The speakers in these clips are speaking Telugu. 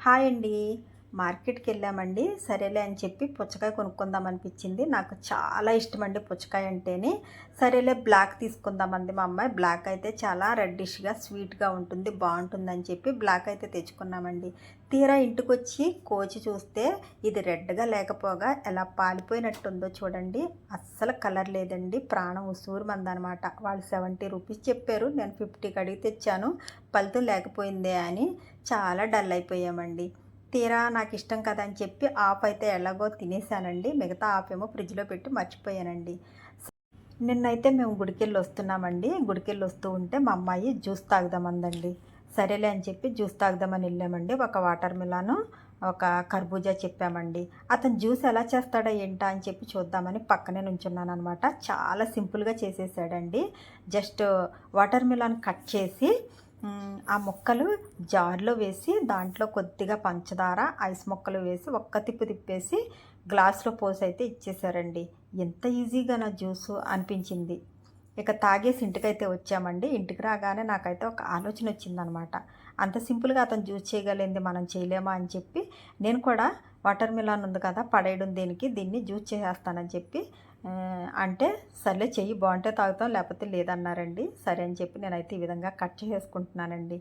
హాయ్ అండి. మార్కెట్కి వెళ్ళామండి సరేలే అని చెప్పి పుచ్చకాయ కొనుక్కుందాం అనిపించింది నాకు చాలా ఇష్టం అండి పుచ్చకాయ అంటేనే. సరేలే బ్లాక్ తీసుకుందామంది మా అమ్మాయి. బ్లాక్ అయితే చాలా రెడ్డిష్గా స్వీట్గా ఉంటుంది బాగుంటుందని చెప్పి బ్లాక్ అయితే తెచ్చుకున్నామండి. తీరా ఇంటికి వచ్చి కోచి చూస్తే ఇది రెడ్గా లేకపోగా ఎలా పాలిపోయినట్టుందో చూడండి. అస్సలు కలర్ లేదండి. ప్రాణం ఉసూరుమందనమాట వాళ్ళు సెవెంటీ రూపీస్ చెప్పారు. నేను ఫిఫ్టీకి అడిగి తెచ్చాను. ఫలితం లేకపోయిందే అని. చాలా డల్ అయిపోయామండి. తీరా నాకు ఇష్టం కదా అని చెప్పి ఆఫ్ అయితే ఎలాగో తినేసానండి మిగతా ఆఫ్ ఏమో ఫ్రిడ్జ్లో పెట్టి మర్చిపోయానండి. నిన్నైతే మేము గుడికెళ్ళి వస్తున్నామండి గుడికెళ్ళి వస్తూ ఉంటే మా అమ్మాయి జ్యూస్ తాగుదామందండి. సరేలే అని చెప్పి జ్యూస్ తాగుదామని వెళ్ళామండి. ఒక వాటర్ మిలాను ఒక కర్బూజా చెప్పామండి. అతను జ్యూస్ ఎలా చేస్తాడో ఏంటా? అని చెప్పి చూద్దామని పక్కనే నుంచున్నాను అనమాట చాలా సింపుల్గా చేసేసాడండి. జస్ట్ వాటర్ మిలాన్ కట్ చేసి ఆ ముక్కలు జార్లో వేసి దాంట్లో కొద్దిగా పంచదార ఐస్ ముక్కలు వేసి ఒక్క తిప్పు తిప్పేసి గ్లాస్లో పోసి అయితే ఇచ్చేసారండి. ఎంత ఈజీగా నా జ్యూస్ అనిపించింది. ఇక తాగేసి ఇంటికైతే వచ్చామండి. ఇంటికి రాగానే నాకైతే ఒక ఆలోచన వచ్చిందనమాట. అంత సింపుల్గా అతను జ్యూస్ చేయగలిగింది మనం చేయలేమా అని చెప్పి నేను కూడా వాటర్ మిలాన్ ఉంది కదా పడేయడం దీనికి దీన్ని జ్యూస్ చేసేస్తానని చెప్పి అంటే సర్లే చెయ్యి బాగుంటే తాగుతాం లేకపోతే లేదన్నారండి. సరే అని చెప్పి నేనైతే ఈ విధంగా కట్ చేసుకుంటున్నానండి.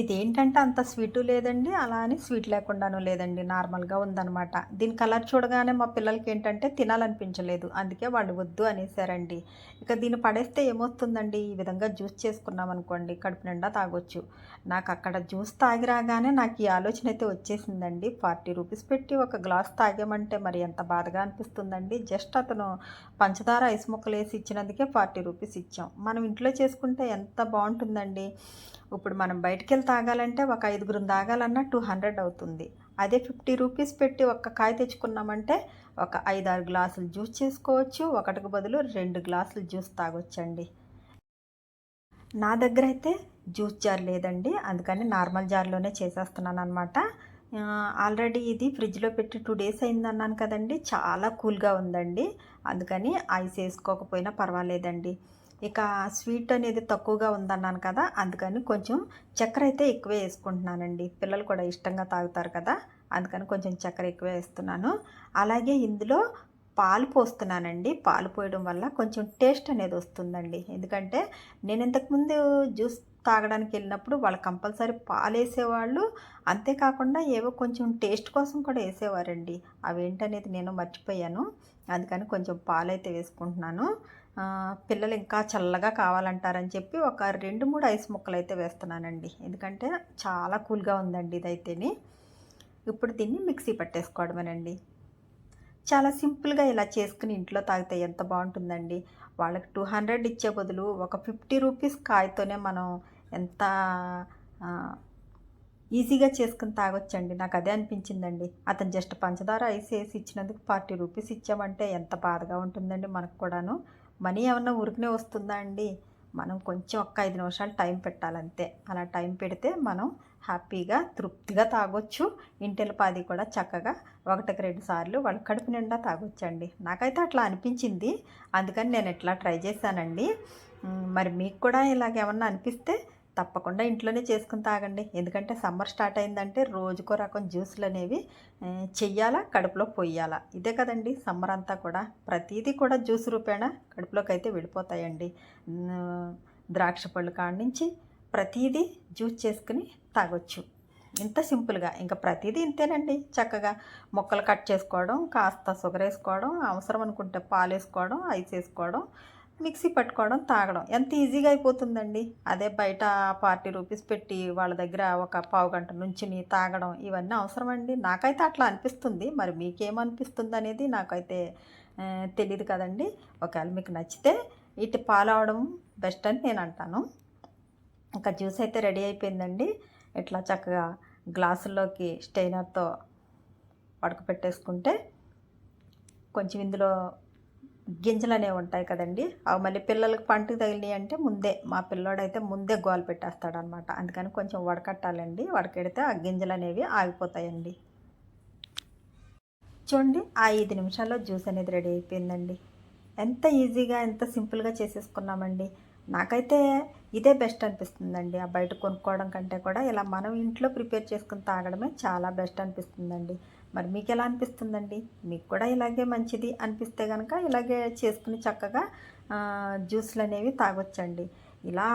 ఇదేంటంటే అంత స్వీటు లేదండి అలా అని స్వీట్ లేకుండాను లేదండి నార్మల్గా ఉందనమాట దీని కలర్ చూడగానే మా పిల్లలకి ఏంటంటే తినాలనిపించలేదు అందుకే వాళ్ళు వద్దు అనేసారండి. ఇక దీన్ని పడేస్తే ఏమొస్తుందండి? ఈ విధంగా జ్యూస్ చేసుకున్నాం అనుకోండి కడుపు నిండా తాగొచ్చు. నాకు అక్కడ జ్యూస్ తాగి రాగానే నాకు ఈ ఆలోచన అయితే వచ్చేసిందండి. ఫార్టీ రూపీస్ పెట్టి ఒక గ్లాస్ తాగామంటే మరి ఎంత బాధగా అనిపిస్తుందండి. జస్ట్ అతను పంచదార ఐస్ ముక్కలు వేసి ఇచ్చినందుకే ఫార్టీ రూపీస్ ఇచ్చాం. మనం ఇంట్లో చేసుకుంటే ఎంత బాగుంటుందండి? ఇప్పుడు మనం బయటికి కాయలు తాగాలంటే ఒక ఐదుగురం తాగాలన్నా టూ హండ్రెడ్ అవుతుంది. అదే ఫిఫ్టీ రూపీస్ పెట్టి ఒక్క కాయ తెచ్చుకున్నామంటే ఒక ఐదారు గ్లాసులు జ్యూస్ చేసుకోవచ్చు. ఒకటికి బదులు రెండు గ్లాసులు జ్యూస్ తాగొచ్చండి. నా దగ్గర అయితే జ్యూస్ జార్ లేదండి. అందుకని నార్మల్ జార్లోనే చేసేస్తున్నాను అనమాట ఆల్రెడీ ఇది ఫ్రిడ్జ్లో పెట్టి టూ డేస్ అయింది అన్నాను కదండి. చాలా కూల్గా ఉందండి. అందుకని ఐస్ వేసుకోకపోయినా పర్వాలేదండి. ఇక స్వీట్ అనేది తక్కువగా ఉందన్నాను కదా అందుకని కొంచెం చక్కెర అయితే ఎక్కువే వేసుకుంటున్నానండి. పిల్లలు కూడా ఇష్టంగా తాగుతారు కదా అందుకని కొంచెం చక్కెర ఎక్కువ వేస్తున్నాను. అలాగే ఇందులో పాలు పోస్తున్నానండి. పాలు పోయడం వల్ల కొంచెం టేస్ట్ అనేది వస్తుందండి. ఎందుకంటే నేను ఇంతకుముందు జ్యూస్ తాగడానికి వెళ్ళినప్పుడు వాళ్ళు కంపల్సరీ పాలు వేసేవాళ్ళు. అంతేకాకుండా ఏవో కొంచెం టేస్ట్ కోసం కూడా వేసేవారండి. అవి ఏంటనేది నేను మర్చిపోయాను. అందుకని కొంచెం పాలు అయితే వేసుకుంటున్నాను. పిల్లలు ఇంకా చల్లగా కావాలంటారని చెప్పి ఒక రెండు మూడు ఐస్ ముక్కలు అయితే వేస్తున్నానండి. ఎందుకంటే చాలా కూల్గా ఉందండి ఇదైతేని. ఇప్పుడు దీన్ని మిక్సీ పట్టేసుకోవడమేనండి. చాలా సింపుల్గా ఇలా చేసుకుని ఇంట్లో తాగితే ఎంత బాగుంటుందండి. వాళ్ళకి టూ హండ్రెడ్ ఇచ్చే బదులు ఒక ఫిఫ్టీ రూపీస్ కాయతోనే మనం ఎంత ఈజీగా చేసుకుని తాగొచ్చండి. నాకు అదే అనిపించిందండి. అతను జస్ట్ పంచదార ఐస్ వేసి ఇచ్చినందుకు ఫార్టీ రూపీస్ ఇచ్చామంటే ఎంత బాధగా ఉంటుందండి మనకు కూడాను. మనీ ఏమన్నా ఉరికినే వస్తుందా అండి? మనం కొంచెం ఒక్క ఐదు నిమిషాలు టైం పెట్టాలంతే. అలా టైం పెడితే మనం హ్యాపీగా తృప్తిగా తాగొచ్చు. ఇంటిల్లిపాది కూడా చక్కగా ఒకటికి రెండు సార్లు వాళ్ళ కడుపు నిండా తాగొచ్చండి. నాకైతే అట్లా అనిపించింది. అందుకని నేను ఇట్లా ట్రై చేశానండి. మరి మీకు కూడా ఇలాగేమన్నా అనిపిస్తే తప్పకుండా ఇంట్లోనే చేసుకుని తాగండి. ఎందుకంటే సమ్మర్ స్టార్ట్ అయిందంటే రోజుకో రకం జ్యూసులు అనేవి చెయ్యాలా కడుపులో పొయ్యాలా. ఇదే కదండి సమ్మర్ అంతా కూడా. ప్రతిదీ కూడా జ్యూస్ రూపేణ కడుపులోకి అయితే వెళ్ళిపోతాయండి ద్రాక్ష పళ్ళు కాడి నుంచి ప్రతిదీ జ్యూస్ చేసుకుని తాగొచ్చు. ఇంత సింపుల్గా. ఇంకా ప్రతిదీ ఇంతేనండి చక్కగా. ముక్కలు కట్ చేసుకోవడం కాస్త షుగర్ వేసుకోవడం అవసరం అనుకుంటే పాలు వేసుకోవడం ఐస్ వేసుకోవడం మిక్సీ పట్టుకోవడం తాగడం. ఎంత ఈజీగా అయిపోతుందండి? అదే బయట ఫార్టీ రూపీస్ పెట్టి వాళ్ళ దగ్గర ఒక పావు గంట నుంచి తాగడం ఇవన్నీ అవసరం అండి నాకైతే అట్లా అనిపిస్తుంది. మరి మీకేమనిపిస్తుంది అనేది నాకైతే తెలియదు కదండి. ఒకవేళ మీకు నచ్చితే ఇటు పాలు బెస్ట్ అని నేను అంటాను. ఇంకా జ్యూస్ అయితే రెడీ అయిపోయిందండి. ఇట్లా చక్కగా గ్లాసుల్లోకి స్టెయినర్తో పడకపెట్టేసుకుంటే కొంచెం ఇందులో గింజలు అనేవి ఉంటాయి కదండి. అవి మళ్ళీ పిల్లలకి పంటకు తగిలినాయి అంటే ముందే మా పిల్లోడైతే ముందే గోలు పెట్టేస్తాడనమాట అందుకని కొంచెం వడకట్టాలండి. వడకెడితే ఆ గింజలు అనేవి ఆగిపోతాయండి. చూడండి ఆ ఐదు నిమిషాల్లో జ్యూస్ అనేది రెడీ అయిపోయిందండి. ఎంత ఈజీగా ఎంత సింపుల్గా చేసేసుకున్నామండి. నాకైతే ఇదే బెస్ట్ అనిపిస్తుందండి. ఆ బయట కొనుక్కోవడం కంటే కూడా ఇలా మనం ఇంట్లో ప్రిపేర్ చేసుకుని తాగడమే చాలా బెస్ట్ అనిపిస్తుందండి. మరి మీకు ఎలా అనిపిస్తుందండి? మీకు కూడా ఇలాగే మంచిది అనిపిస్తే కనుక ఇలాగే చేసుకుని చక్కగా జ్యూస్లు అనేవి తాగొచ్చండి. ఇలా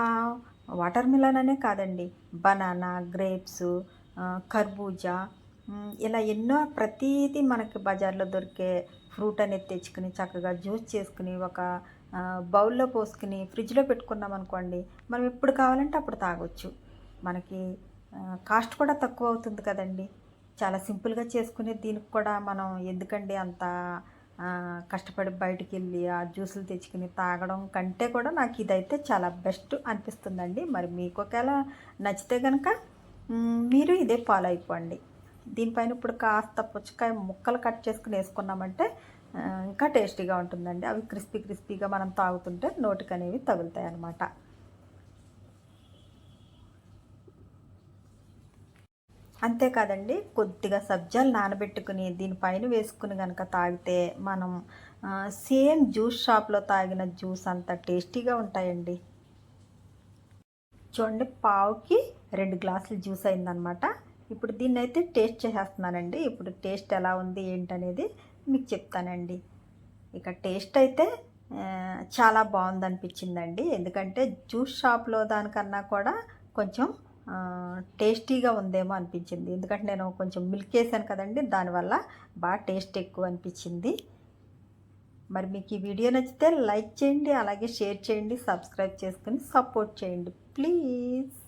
వాటర్ మిలన్ అనే కాదండి బనానా గ్రేప్స్ కర్బూజా ఇలా ఎన్నో ప్రతిదీ మనకి బజార్లో దొరికే ఫ్రూట్ అనేది తెచ్చుకుని చక్కగా జ్యూస్ చేసుకుని ఒక బౌల్లో పోసుకుని ఫ్రిడ్జ్లో పెట్టుకున్నాం అనుకోండి మనం ఎప్పుడు కావాలంటే అప్పుడు తాగొచ్చు. మనకి కాస్ట్ కూడా తక్కువ అవుతుంది కదండి. చాలా సింపుల్గా చేసుకునే దీనికి కూడా మనం ఎందుకండి అంత కష్టపడి బయటికి వెళ్ళి ఆ జ్యూసులు తెచ్చుకుని తాగడం కంటే కూడా నాకు ఇదైతే చాలా బెస్ట్ అనిపిస్తుందండి. మరి మీకు ఒకవేళ నచ్చితే కనుక మీరు ఇదే ఫాలో అయిపోండి దీనిపైన ఇప్పుడు కాస్త పుచ్చకాయ ముక్కలు కట్ చేసుకుని వేసుకున్నామంటే ఇంకా టేస్టీగా ఉంటుందండి. అవి క్రిస్పీ క్రిస్పీగా మనం తాగుతుంటే నోటికి అనేవి తగులుతాయి అన్నమాట అంతేకాదండి కొద్దిగా సబ్జాలు నానబెట్టుకుని దీనిపైన వేసుకుని కనుక తాగితే మనం సేమ్ జ్యూస్ షాప్లో తాగిన జ్యూస్ అంత టేస్టీగా ఉంటాయండి. చూడండి పావుకి రెండు గ్లాసులు జ్యూస్ అయిందనమాట. ఇప్పుడు దీన్ని అయితే టేస్ట్ చేసేస్తున్నానండి. ఇప్పుడు టేస్ట్ ఎలా ఉంది ఏంటనేది మీకు చెప్తానండి. ఇక టేస్ట్ అయితే చాలా బాగుంది అనిపించిందండి ఎందుకంటే జ్యూస్ షాప్లో దానికన్నా కూడా కొంచెం టేస్టీగా ఉందేమో అనిపించింది. ఎందుకంటే నేను కొంచెం మిల్క్ వేసాను కదండి దానివల్ల బాగా టేస్ట్ ఎక్కువ అనిపించింది. మరి మీకు ఈ వీడియో నచ్చితే లైక్ చేయండి అలాగే షేర్ చేయండి సబ్స్క్రైబ్ చేసుకుని సపోర్ట్ చేయండి. ప్లీజ్.